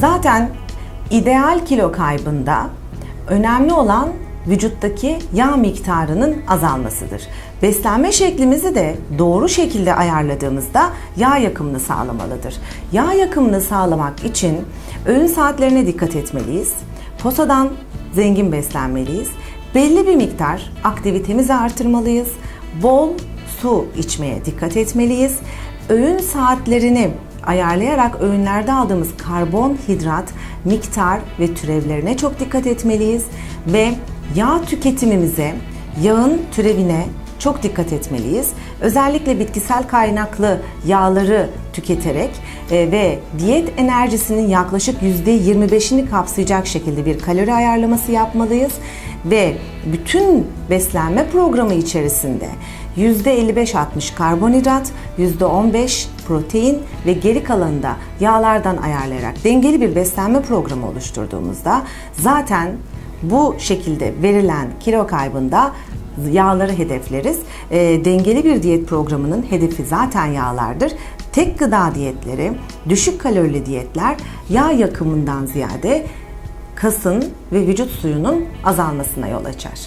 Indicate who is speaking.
Speaker 1: Zaten ideal kilo kaybında önemli olan vücuttaki yağ miktarının azalmasıdır. Beslenme şeklimizi de doğru şekilde ayarladığımızda yağ yakımını sağlamalıdır. Yağ yakımını sağlamak için öğün saatlerine dikkat etmeliyiz. Posadan zengin beslenmeliyiz. Belli bir miktar aktivitemizi artırmalıyız. Bol su içmeye dikkat etmeliyiz. Öğün saatlerini ayarlayarak öğünlerde aldığımız karbonhidrat miktar ve türevlerine çok dikkat etmeliyiz ve yağ tüketimimize, yağın türevine çok dikkat etmeliyiz. Özellikle bitkisel kaynaklı yağları tüketerek e, ve diyet enerjisinin yaklaşık %25'ini kapsayacak şekilde bir kalori ayarlaması yapmalıyız ve bütün beslenme programı içerisinde %55-60 karbonhidrat, %15 protein ve geri kalanını da yağlardan ayarlayarak dengeli bir beslenme programı oluşturduğumuzda zaten bu şekilde verilen kilo kaybında yağları hedefleriz. E, dengeli bir diyet programının hedefi zaten yağlardır. Tek gıda diyetleri, düşük kalorili diyetler yağ yakımından ziyade kasın ve vücut suyunun azalmasına yol açar.